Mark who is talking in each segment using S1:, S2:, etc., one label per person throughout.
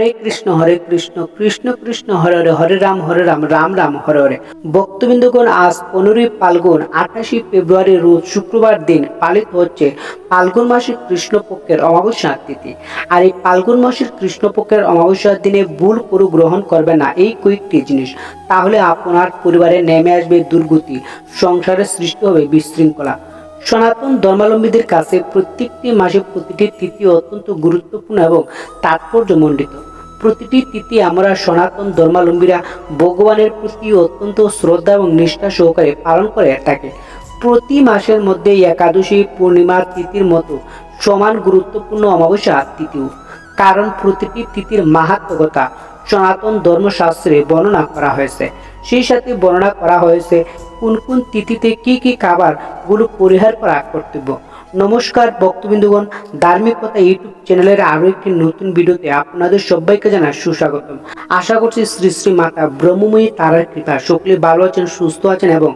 S1: হরে কৃষ্ণ হরে কৃষ্ণ কৃষ্ণ কৃষ্ণ হরে হরে হরে রাম হরে রাম রাম রাম হরে হরে বক্তবিন্দুগণ আজ পনেরোই ফাল্গুন আঠাশে ফেব্রুয়ারি রোজ শুক্রবার দিন পালিত হচ্ছে ফাল্গুন মাসের কৃষ্ণপক্ষের অমাবস্যা তিথি আর এই ফাল্গুন মাসের কৃষ্ণপক্ষের অমাবস্যার দিনে ভুল করু গ্রহণ করবে না এই কয়েকটি জিনিস তাহলে আপনার পরিবারে নেমে আসবে দুর্গতি সংসারে সৃষ্টি হবে বিশৃঙ্খলা সনাতন ধর্মাবলম্বীদের কাছে প্রত্যেকটি মাসে প্রতিটি তিথি অত্যন্ত গুরুত্বপূর্ণ এবং তাৎপর্যমণ্ডিত প্রতিটি তিথি আমরা সনাতন ধর্মালম্বীরা ভগবানের প্রতি অত্যন্ত শ্রদ্ধা এবং নিষ্ঠা সহকারে পালন করে থাকে প্রতি মাসের মধ্যে একাদশী পূর্ণিমা তিথির মতো সমান গুরুত্বপূর্ণ অমাবস্যা তিথিও কারণ প্রতিটি তিথির মাহাত্মকতা সনাতন ধর্মশাস্ত্রে বর্ণনা করা হয়েছে সেই সাথে বর্ণনা করা হয়েছে কোন কোন তিথিতে কি কি খাবারগুলো পরিহার করা কর্তব্য নমস্কার ভক্তবিন্দুগণ ধার্মিক কথা ইউটিউব চ্যানেলের আরও একটি নতুন ভিডিওতে আপনাদের সবাইকে জানা সুস্বাগতম আশা করছি শ্রী শ্রী মাতা ব্রহ্মময়ী তারার কৃপা সকলে ভালো আছেন সুস্থ আছেন এবং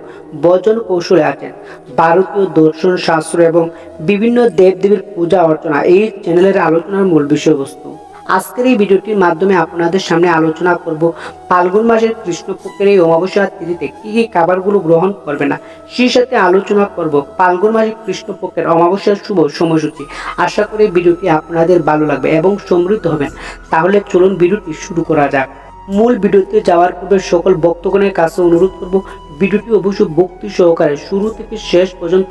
S1: বজন কৌশলে আছেন ভারতীয় দর্শন শাস্ত্র এবং বিভিন্ন দেবদেবীর পূজা অর্চনা এই চ্যানেলের আলোচনার মূল বিষয়বস্তু আজকের এই ভিডিওটির মাধ্যমে আপনাদের সামনে আলোচনা করব ফাল্গুন মাসের কৃষ্ণপক্ষের এই অমাবস্যার তিথিতে কী কী খাবারগুলো গ্রহণ করবে না সেই সাথে আলোচনা করব ফাল্গুন মাসের কৃষ্ণপক্ষের অমাবস্যার শুভ সময়সূচি আশা করি ভিডিওটি আপনাদের ভালো লাগবে এবং সমৃদ্ধ হবেন তাহলে চলুন ভিডিওটি শুরু করা যাক মূল ভিডিওতে যাওয়ার পূর্বে সকল ভক্তগণের কাছে অনুরোধ করব ভিডিওটি অবশ্য ভক্তি সহকারে শুরু থেকে শেষ পর্যন্ত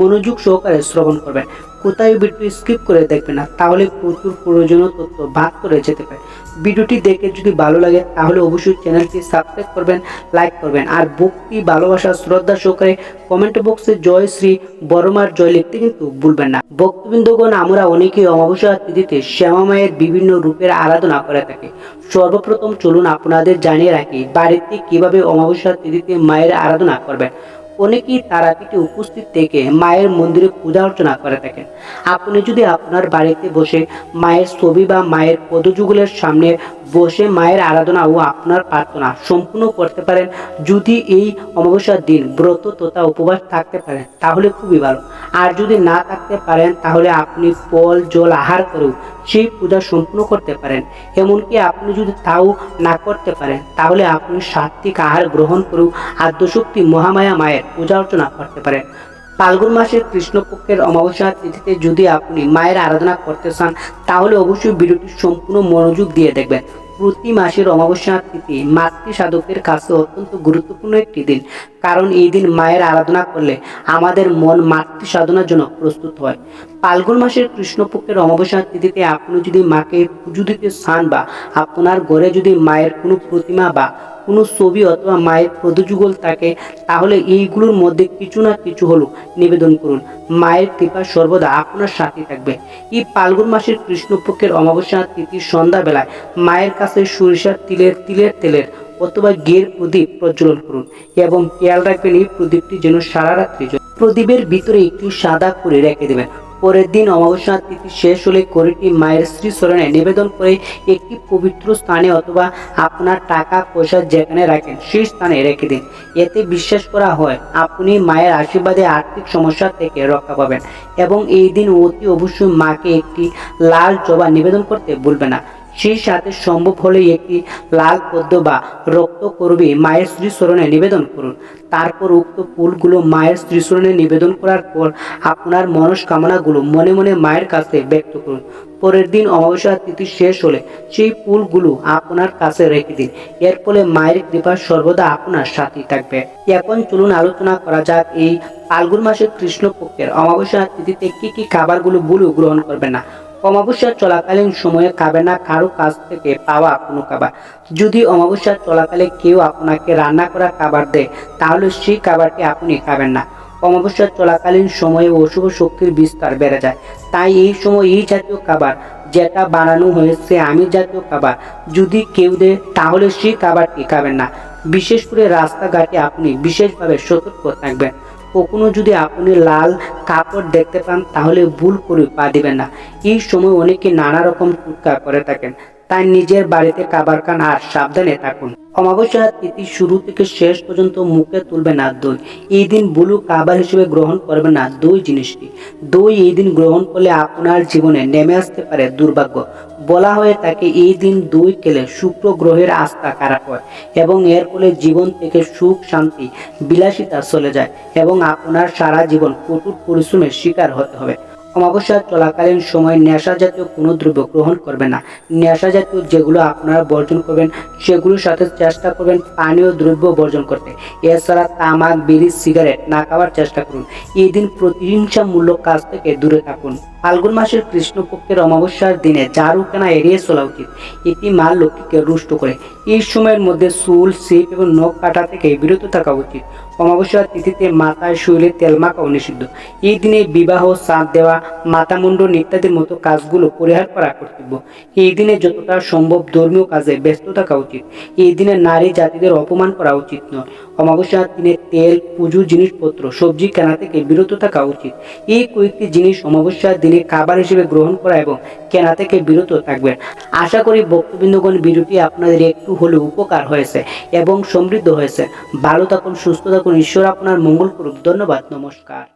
S1: মনোযোগ সহকারে শ্রবণ করবেন কোথায় ভিডিও স্কিপ করে দেখবে না তাহলে প্রচুর প্রয়োজনীয় তথ্য বাদ করে যেতে পারে ভিডিওটি দেখে যদি ভালো লাগে তাহলে অবশ্যই চ্যানেলটি সাবস্ক্রাইব করবেন লাইক করবেন আর ভক্তি ভালোবাসা শ্রদ্ধা সহকারে কমেন্ট বক্সে জয় শ্রী বরমার জয় লিখতে কিন্তু ভুলবেন না ভক্তবৃন্দগণ আমরা অনেকেই অমাবস্যা তিথিতে শ্যামামায়ের বিভিন্ন রূপের আরাধনা করে থাকি সর্বপ্রথম চলুন আপনাদের জানিয়ে রাখি বাড়িতে কিভাবে অমাবস্যা তিথিতে মায়ের আরাধনা করবেন অনেকেই তারাপীঠে উপস্থিত থেকে মায়ের মন্দিরে পূজা অর্চনা করে থাকেন আপনি যদি আপনার বাড়িতে বসে মায়ের ছবি বা মায়ের পদযুগলের সামনে বসে মায়ের আরাধনা ও আপনার প্রার্থনা সম্পূর্ণ করতে পারেন যদি এই অমাবস্যার দিন ব্রত তথা উপবাস থাকতে পারেন তাহলে খুবই ভালো আর যদি না থাকতে পারেন তাহলে আপনি ফল জল আহার করেও সেই পূজা সম্পূর্ণ করতে পারেন এমনকি আপনি যদি তাও না করতে পারেন তাহলে আপনি সাত্বিক আহার গ্রহণ করেও আদ্যশক্তি মহামায়া মায়ের পূজা অর্চনা করতে পারেন ফাল্গুন মাসের কৃষ্ণপক্ষের অমাবস্যা তিথিতে যদি আপনি মায়ের আরাধনা করতে চান তাহলে অবশ্যই ভিডিওটি সম্পূর্ণ মনোযোগ দিয়ে দেখবেন প্রতি মাসের অমাবস্যা তিথি মাতৃ সাধকদের কাছে অত্যন্ত গুরুত্বপূর্ণ একটি দিন কারণ এই দিন মায়ের আরাধনা করলে আমাদের মন মাতৃ সাধনার জন্য প্রস্তুত হয় পালগুন মাসের কৃষ্ণপক্ষের অমাবস্যা তিথিতে আপনি যদি মাকে পুজো দিতে চান বা আপনার ঘরে যদি মায়ের কোনো প্রতিমা বা কোনো ছবি অথবা মায়ের পদযুগল থাকে তাহলে এইগুলোর মধ্যে কিছু না কিছু হলো নিবেদন করুন মায়ের কৃপা সর্বদা আপনার সাথে থাকবে এই পালগুন মাসের কৃষ্ণপক্ষের অমাবস্যা তিথির সন্ধ্যাবেলায় মায়ের কাছে সরিষার তিলের তিলের তেলের অথবা গের প্রদীপ প্রজ্বলন করুন এবং খেয়াল রাখবেন এই প্রদীপটি যেন সারা রাত্রি প্রদীপের ভিতরে একটু সাদা করে রেখে দেবেন পরের দিন অমাবস্যা তিথি শেষ হলে কড়িটি মায়ের শ্রী স্মরণে নিবেদন করে একটি পবিত্র স্থানে অথবা আপনার টাকা পয়সা যেখানে রাখেন সেই স্থানে রেখে দিন এতে বিশ্বাস করা হয় আপনি মায়ের আশীর্বাদে আর্থিক সমস্যা থেকে রক্ষা পাবেন এবং এই দিন অতি অবশ্যই মাকে একটি লাল জবা নিবেদন করতে ভুলবে না সেই সাথে সম্ভব হলে একটি লাল পদ্ম বা রক্ত করবে মায়ের শ্রীচরণে নিবেদন করুন তারপর উক্ত ফুলগুলো মায়ের শ্রীচরণে নিবেদন করার পর আপনার মনস্কামনাগুলো মনে মনে মায়ের কাছে ব্যক্ত করুন পরের দিন অমাবস্যা তিথি শেষ হলে সেই ফুলগুলো আপনার কাছে রেখে দিন এর ফলে মায়ের কৃপা সর্বদা আপনার সাথেই থাকবে এখন চলুন আলোচনা করা যাক এই ফাল্গুন মাসের কৃষ্ণপক্ষের অমাবস্যা তিথিতে কি কি খাবারগুলো ভুলও গ্রহণ করবে না অমাবস্যা চলাকালীন সময়ে খাবে না কারো কাছ থেকে পাওয়া কোনো খাবার যদি অমাবস্যা চলাকালে কেউ আপনাকে রান্না করা খাবার দেয় তাহলে সেই খাবারটি আপনি খাবেন না অমাবস্যা চলাকালীন সময়ে অশুভ শক্তির বিস্তার বেড়ে যায় তাই এই সময় এই জাতীয় খাবার যেটা বানানো হয়েছে আমি জাতীয় খাবার যদি কেউ দেয় তাহলে সেই খাবারটি খাবেন না বিশেষ করে রাস্তাঘাটে আপনি বিশেষভাবে সতর্ক থাকবেন কখনো যদি আপনি লাল কাপড় দেখতে পান তাহলে ভুল করে পা দিবেন না এই সময় অনেকে নানা রকম টুটকা করে থাকেন তাই নিজের বাড়িতে কাবার কান আর সাবধানে থাকুন অমাবস্যার তিথি শুরু থেকে শেষ পর্যন্ত মুখে তুলবে না দই এই দিন বুলু কাবার হিসেবে গ্রহণ করবে না দই জিনিসটি দই এই দিন গ্রহণ করলে আপনার জীবনে নেমে আসতে পারে দুর্ভাগ্য বলা হয়ে থাকে এই দিন দই খেলে শুক্র গ্রহের আস্থা খারাপ হয় এবং এর ফলে জীবন থেকে সুখ শান্তি বিলাসিতা চলে যায় এবং আপনার সারা জীবন কঠোর পরিশ্রমের শিকার হতে হবে অমাবস্যা চলাকালীন সময় নেশা জাতীয় কোনো দ্রব্য গ্রহণ করবেন না নেশা জাতীয় যেগুলো আপনারা বর্জন করবেন সেগুলোর সাথে চেষ্টা করবেন পানীয় দ্রব্য বর্জন করতে এছাড়া তামাক বিড়ি সিগারেট না খাওয়ার চেষ্টা করুন এই দিন প্রতিহিংসামূলক কাজ থেকে দূরে থাকুন ফাল্গুন মাসের কৃষ্ণপক্ষের অমাবস্যার দিনে ঝাড়ু কেনা এড়িয়ে চলা উচিত এটি মা লক্ষ্মীকে রুষ্ট করে এই সময়ের মধ্যে চুল সিপ এবং নখ কাটা থেকে বিরত থাকা উচিত অমাবস্যার তিথিতে মাথায় শৈলে তেল মাখাও নিষিদ্ধ এই দিনে বিবাহ সাঁত দেওয়া মুন্ডন ইত্যাদির মতো কাজগুলো পরিহার করা কর্তব্য এই দিনে যতটা সম্ভব ধর্মীয় কাজে ব্যস্ত থাকা উচিত এই দিনে নারী জাতিদের অপমান করা উচিত নয় অমাবস্যার দিনে তেল পুজো জিনিসপত্র সবজি কেনা থেকে বিরত থাকা উচিত এই কয়েকটি জিনিস অমাবস্যার দিনে খাবার হিসেবে গ্রহণ করা এবং কেনা থেকে বিরত থাকবেন আশা করি বক্তবৃন্দগণ বিরতি আপনাদের একটু হলেও উপকার হয়েছে এবং সমৃদ্ধ হয়েছে ভালো থাকুন সুস্থ থাকুন ঈশ্বর আপনার মঙ্গল করুক ধন্যবাদ নমস্কার